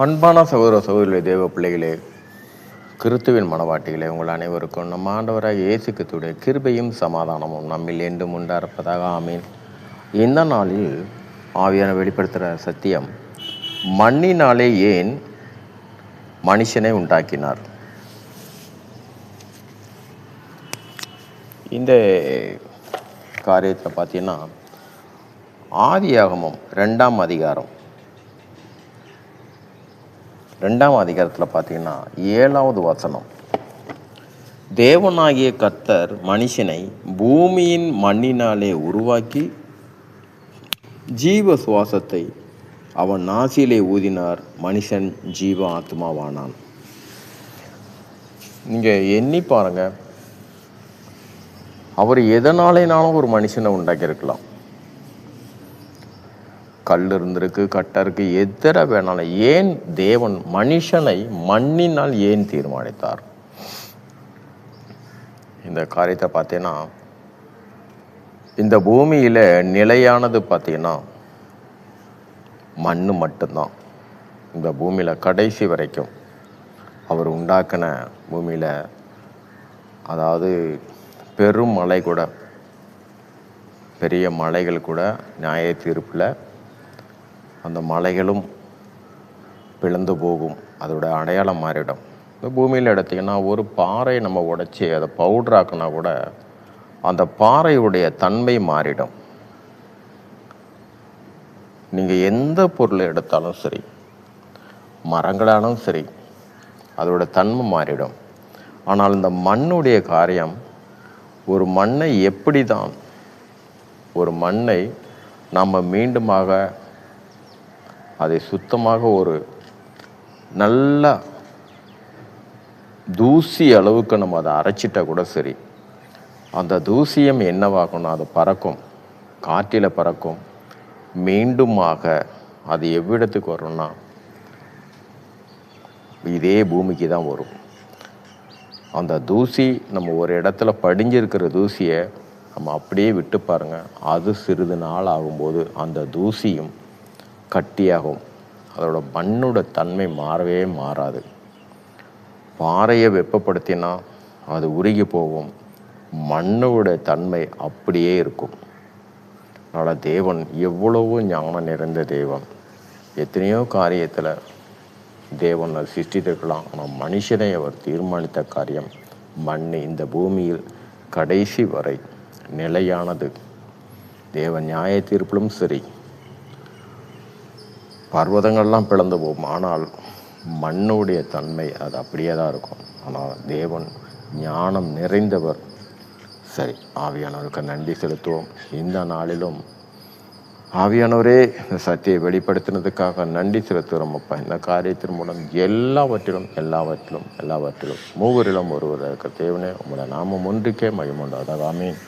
அன்பான சகோதர சகோதரி தேவ பிள்ளைகளே கிறித்துவின் மனவாட்டிகளே உங்கள் அனைவருக்கும் நம் ஆண்டவராக இயேசுக்கத்துடைய கிருபையும் சமாதானமும் நம்மில் என்றும் உண்டாயிருப்பதாக ஆமீன். இந்த நாளில் ஆவியான வெளிப்படுத்துகிற சத்தியம் மண்ணினாலே ஏன் மனுஷனை உண்டாக்கினார்? இந்த காரியத்தில் பார்த்தீங்கன்னா ஆதியாகமம் ரெண்டாம் அதிகாரம் ரெண்டாம் அதிகாரத்தில் பார்த்தீங்கன்னா ஏழாவது வசனம். தேவனாகிய கத்தர் மனுஷனை பூமியின் மண்ணினாலே உருவாக்கி ஜீவ சுவாசத்தை அவன் நாசியிலே ஊதினார். மனுஷன் ஜீவ ஆத்மாவானான் நீங்கள் எண்ணி பாருங்க. அவர் எதனாலேனாலும் ஒரு மனுஷனை உண்டாக்கியிருக்கலாம். கல் இருந்திருக்கு கட்டை இருக்கு எதிர வேணாலும். ஏன் தேவன் மனுஷனை மண்ணினால் ஏன் தீர்மானித்தார்? இந்த காரியத்தை பார்த்தீங்கன்னா இந்த பூமியில நிலையானது பார்த்தீங்கன்னா மண்ணு மட்டும்தான். இந்த பூமியில கடைசி வரைக்கும் அவர் உண்டாக்கின பூமியில அதாவது பெரும் மலை கூட பெரிய மலைகள் கூட நியாய தீர்ப்பில் அந்த மலைகளும் பிளந்து போகும். அதோட அடையாளம் மாறிடும். இந்த பூமியில் எடுத்திங்கன்னா ஒரு பாறை நம்ம உடைச்சி அதை பவுட்ராக்குனா கூட அந்த பாறையுடைய தன்மை மாறிடும். நீங்கள் எந்த பொருளை எடுத்தாலும் சரி மரங்களாலும் சரி அதோட தன்மை மாறிடும். ஆனால் இந்த மண்ணுடைய காரியம் ஒரு மண்ணை எப்படி தான் ஒரு மண்ணை நம்ம மீண்டுமாக அதை சுத்தமாக ஒரு நல்ல தூசி அளவுக்கு நம்ம அதை அரைச்சிட்டா கூட சரி. அந்த தூசியம் என்னவாகும்னா அது பறக்கும். காற்றில் பறக்கும். மீண்டுமாக அது எவ்விடத்துக்கு வரும்னா இதே பூமிக்கு தான் வரும். அந்த தூசி நம்ம ஒரு இடத்துல படிஞ்சிருக்கிற தூசியை நம்ம அப்படியே விட்டு பாருங்கள் அது சிறிது நாள் ஆகும்போது அந்த தூசியும் கட்டியாகும். அதோட மண்ணோட தன்மை மாறவே மாறாது. பாறையை வெப்பப்படுத்தினா அது உருகி போகும். மண்ணோட தன்மை அப்படியே இருக்கும். அதனால் தேவன் எவ்வளவோ ஞானம் நிறைந்த தேவன். எத்தனையோ காரியத்தில் தேவனை சிருஷ்டித்திருக்கலாம். ஆனால் மனுஷனை அவர் தீர்மானித்த காரியம் மண் இந்த பூமியில் கடைசி வரை நிலையானது. தேவன் நியாய தீர்ப்பிலும் சரி. பர்வதங்கள்லாம் பிளந்து போகும். ஆனால் மண்ணுடைய தன்மை அது அப்படியே தான் இருக்கும். ஆனால் தேவன் ஞானம் நிறைந்தவர். சரி ஆவியானவருக்கு நன்றி செலுத்துவோம். இந்த நாளிலும் ஆவியானவரே இந்த சத்தியை வெளிப்படுத்தினதுக்காக நன்றி செலுத்துகிறோம் அப்பா. இந்த காரியத்தின் மூலம் எல்லாவற்றிலும் எல்லாவற்றிலும் எல்லாவற்றிலும் மூவரிலும் ஒருவர் இருக்க தேவனே உங்களை நாமம் ஒன்றுக்கே மகிமுண்டாதாமே ஆமீன்.